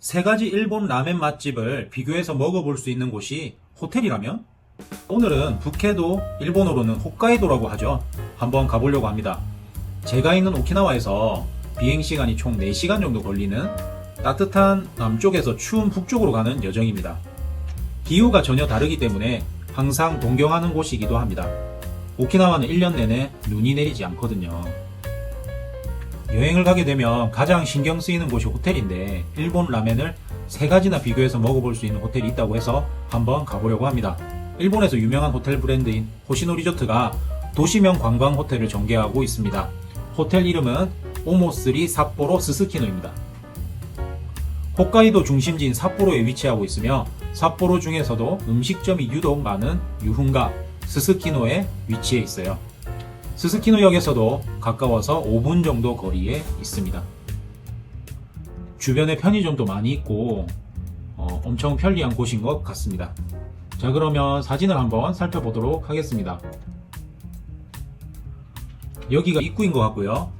세 가지 일본 라멘 맛집을 비교해서 먹어볼 수 있는 곳이 호텔이라면? 오늘은 북해도 일본어로는 홋카이도라고 하죠. 한번 가보려고 합니다. 제가 있는 오키나와에서 비행시간이 총 4시간 정도 걸리는 따뜻한 남쪽에서 추운 북쪽으로 가는 여정입니다. 기후가 전혀 다르기 때문에 항상 동경하는 곳이기도 합니다. 오키나와는 1년 내내 눈이 내리지 않거든요. 여행을 가게 되면 가장 신경 쓰이는 곳이 호텔인데 일본 라멘을 세 가지나 비교해서 먹어볼 수 있는 호텔이 있다고 해서 한번 가보려고 합니다. 일본에서 유명한 호텔 브랜드인 호시노 리조트가 도시명 관광 호텔을 전개하고 있습니다. 호텔 이름은 오모스리 삿포로 스스키노입니다. 홋카이도 중심지인 삿포로에 위치하고 있으며 삿포로 중에서도 음식점이 유독 많은 유흥가 스스키노에 위치해 있어요. 스스키노역에서도 가까워서 5분 정도 거리에 있습니다. 주변에 편의점도 많이 있고 어, 엄청 편리한 곳인 것 같습니다. 자 그러면 사진을 한번 살펴보도록 하겠습니다. 여기가 입구인 것 같고요.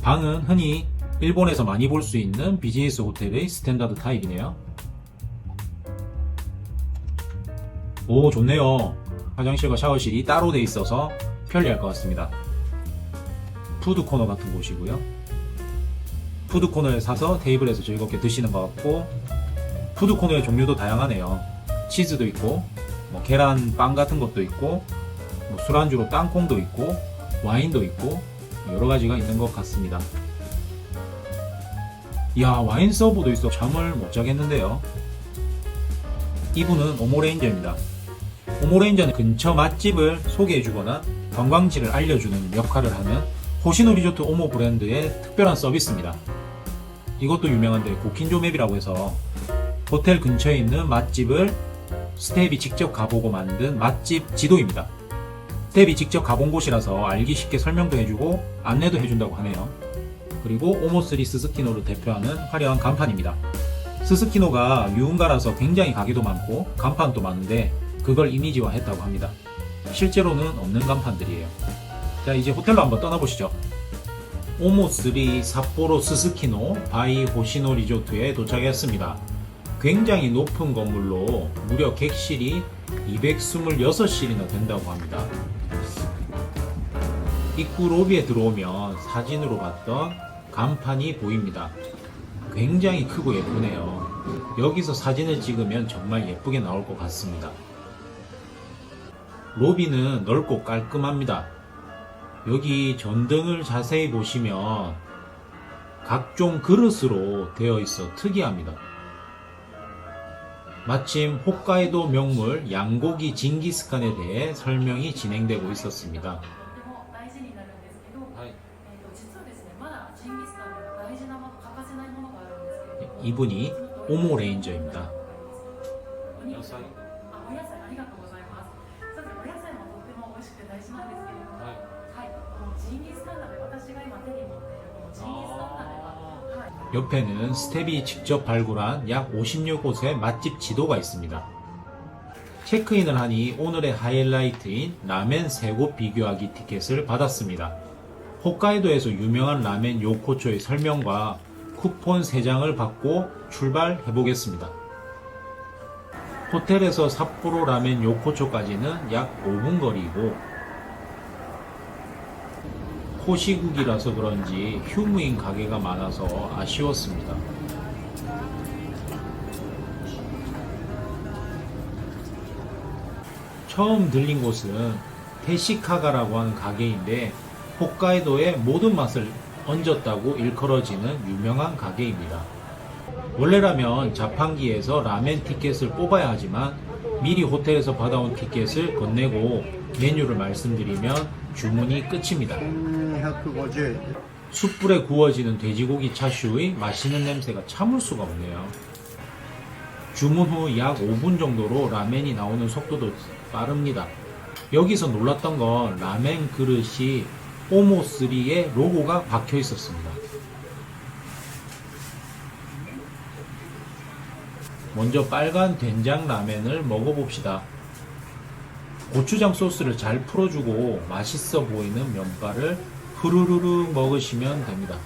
방은 흔히 일본에서 많이 볼 수 있는 비즈니스 호텔의 스탠다드 타입이네요. 오 좋네요. 화장실과 샤워실이 따로 돼 있어서 편리할 것 같습니다. 푸드 코너 같은 곳이고요. 푸드 코너에 사서 테이블에서 즐겁게 드시는 것 같고 푸드 코너의 종류도 다양하네요. 치즈도 있고 뭐 계란 빵 같은 것도 있고 뭐 술안주로 땅콩도 있고 와인도 있고 여러 가지가 있는 것 같습니다. 이야 와인 서버도 있어 잠을 못 자겠는데요. 이분은 오모레인저입니다. 오모레인저는 근처 맛집을 소개해주거나 관광지를 알려주는 역할을 하는 호시노 리조트 오모 브랜드의 특별한 서비스입니다. 이것도 유명한데 고킨조 맵이라고 해서 호텔 근처에 있는 맛집을 스텝이 직접 가보고 만든 맛집 지도입니다. 스텝이 직접 가본 곳이라서 알기 쉽게 설명도 해주고 안내도 해준다고 하네요. 그리고 오모스리 스스키노를 대표하는 화려한 간판입니다. 스스키노가 유흥가라서 굉장히 가게도 많고 간판도 많은데 그걸 이미지화 했다고 합니다. 실제로는 없는 간판들이에요. 자, 이제 호텔로 한번 떠나보시죠. 오모3 삿포로 스스키노 바이 호시노 리조트에 도착했습니다. 굉장히 높은 건물로 무려 객실이 226실이나 된다고 합니다. 입구 로비에 들어오면 사진으로 봤던 간판이 보입니다. 굉장히 크고 예쁘네요. 여기서 사진을 찍으면 정말 예쁘게 나올 것 같습니다. 로비는 넓고 깔끔합니다. 여기 전등을 자세히 보시면 각종 그릇으로 되어 있어 특이합니다. 마침 홋카이도 명물 양고기 징기스칸에 대해 설명이 진행되고 있었습니다. 어, 네. 이분이 오모 레인저입니다. 네. 옆에는 스텝이 직접 발굴한 약 56곳의 맛집 지도가 있습니다. 체크인을 하니 오늘의 하이라이트인 라멘 3곳 비교하기 티켓을 받았습니다. 홋카이도에서 유명한 라멘 요코초의 설명과 쿠폰 3장을 받고 출발해 보겠습니다. 호텔에서 삿포로 라멘 요코초까지는 약 5분 거리이고 호시국이라서 그런지 휴무인 가게가 많아서 아쉬웠습니다. 처음 들린 곳은 테시카가라고 하는 가게인데 홋카이도의 모든 맛을 얹었다고 일컬어지는 유명한 가게입니다. 원래라면 자판기에서 라멘 티켓을 뽑아야 하지만 미리 호텔에서 받아온 티켓을 건네고 메뉴를 말씀드리면 주문이 끝입니다. 150円 숯불에 구워지는 돼지고기 차슈의 맛있는 냄새가 참을 수가 없네요. 주문 후 약 5분 정도로 라멘이 나오는 속도도 빠릅니다. 여기서 놀랐던 건 라멘 그릇이 오모3의 로고가 박혀 있었습니다. 먼저 빨간 된장 라멘을 먹어봅시다. 고추장 소스를 잘 풀어주고 맛있어 보이는 면발을 후루루루 먹으시면 됩니다.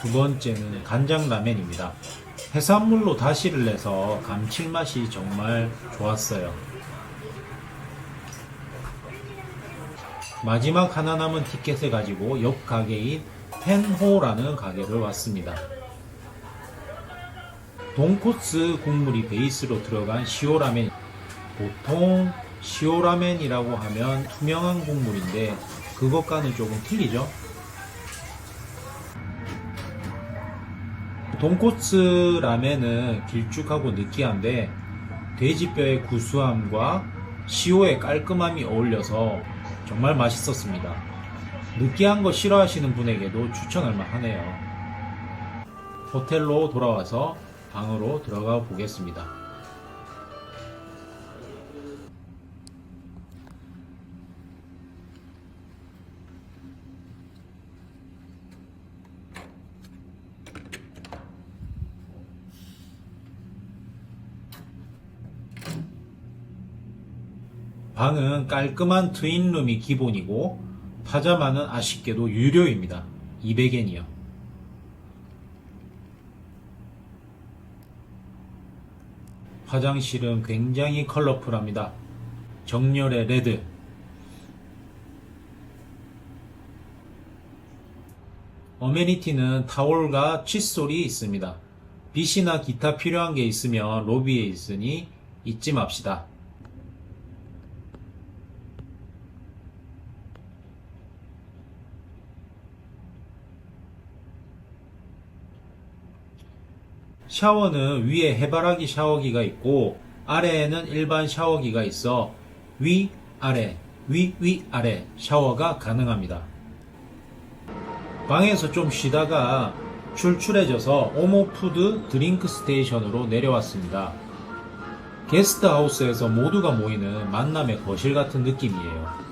두 번째는 간장 라면입니다. 해산물로 다시를 내서 감칠맛이 정말 좋았어요. 마지막 하나 남은 티켓을 가지고 옆 가게인 펜호라는 가게를 왔습니다. 돈코츠 국물이 베이스로 들어간 시오라면 보통 시오라멘이라고 하면 투명한 국물인데 그것과는 조금 틀리죠? 돈코츠 라멘은 길쭉하고 느끼한데 돼지뼈의 구수함과 시오의 깔끔함이 어울려서 정말 맛있었습니다. 느끼한 거 싫어하시는 분에게도 추천할 만하네요. 호텔로 돌아와서 방으로 들어가 보겠습니다. 방은 깔끔한 트윈룸이 기본이고 파자마는 아쉽게도 유료입니다. 200엔이요. 화장실은 굉장히 컬러풀합니다. 정렬의 레드. 어메니티는 타올과 칫솔이 있습니다. 빗이나 기타 필요한 게 있으면 로비에 있으니 잊지 맙시다. 샤워는 위에 해바라기 샤워기가 있고 아래에는 일반 샤워기가 있어 위, 아래, 위, 위, 아래 샤워가 가능합니다. 방에서 좀 쉬다가 출출해져서 오모푸드 드링크 스테이션으로 내려왔습니다. 게스트하우스에서 모두가 모이는 만남의 거실 같은 느낌이에요.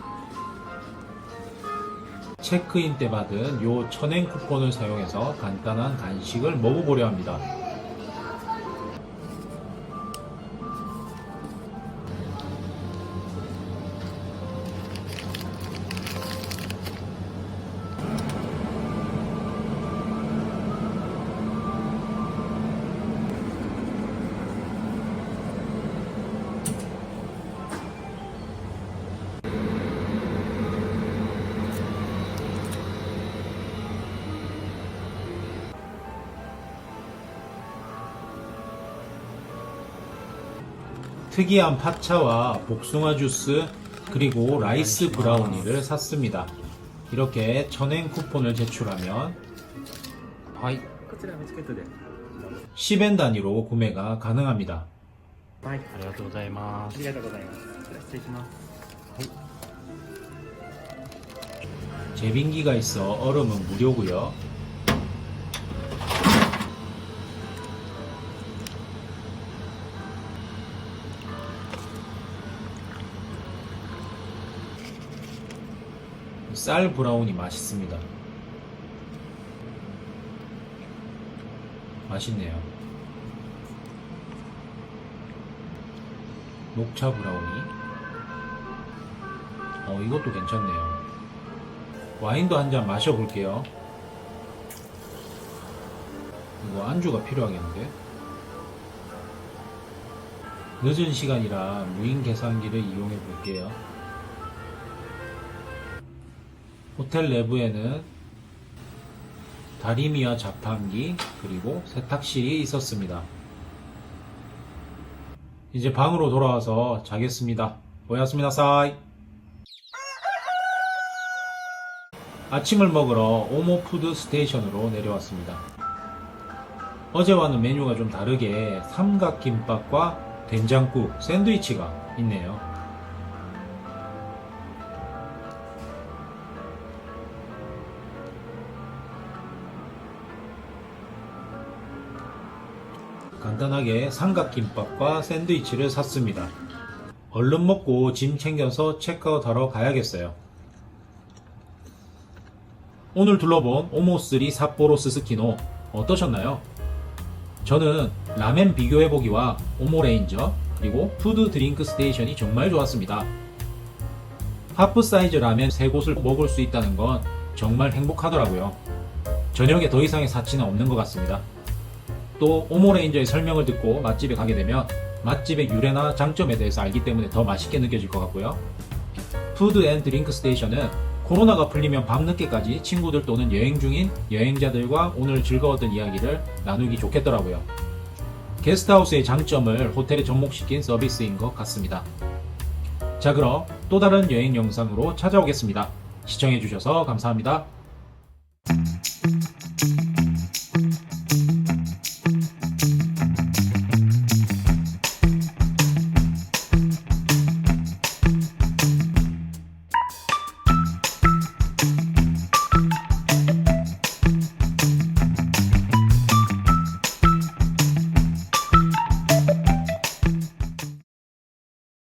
체크인 때 받은 요 천엔 쿠폰을 사용해서 간단한 간식을 먹어보려 합니다. 특이한 파차와 복숭아 주스 그리고 라이스 브라우니를 샀습니다. 이렇게 천행 쿠폰을 제출하면 바이 10엔 단위로 구매가 가능합니다. はいありがとうございまあすりがとうございますこちら失礼します 제빙기가 있어 얼음은 무료고요. 쌀 브라운이 맛있습니다. 맛있네요. 녹차 브라우니. 어, 이것도 괜찮네요. 와인도 한 잔 마셔볼게요. 이거 안주가 필요하겠는데? 늦은 시간이라 무인 계산기를 이용해 볼게요. 호텔 내부에는 다리미와 자판기 그리고 세탁실이 있었습니다. 이제 방으로 돌아와서 자겠습니다. 오야스미나 사이. 아침을 먹으러 오모푸드 스테이션으로 내려왔습니다. 어제와는 메뉴가 좀 다르게 삼각김밥과 된장국, 샌드위치가 있네요. 간단하게 삼각김밥과 샌드위치를 샀습니다. 얼른 먹고 짐 챙겨서 체크아웃하러 가야겠어요. 오늘 둘러본 오모3 삿포로 스스키노 어떠셨나요? 저는 라멘 비교해보기와 오모레인저 그리고 푸드 드링크 스테이션이 정말 좋았습니다. 하프 사이즈 라멘 3곳을 먹을 수 있다는 건 정말 행복하더라고요. 저녁에 더 이상의 사치는 없는 것 같습니다. 또 오모레인저의 설명을 듣고 맛집에 가게 되면 맛집의 유래나 장점에 대해서 알기 때문에 더 맛있게 느껴질 것 같고요. 푸드 앤 드링크 스테이션은 코로나가 풀리면 밤늦게까지 친구들 또는 여행 중인 여행자들과 오늘 즐거웠던 이야기를 나누기 좋겠더라고요. 게스트하우스의 장점을 호텔에 접목시킨 서비스인 것 같습니다. 자, 그럼 또 다른 여행 영상으로 찾아오겠습니다. 시청해주셔서 감사합니다.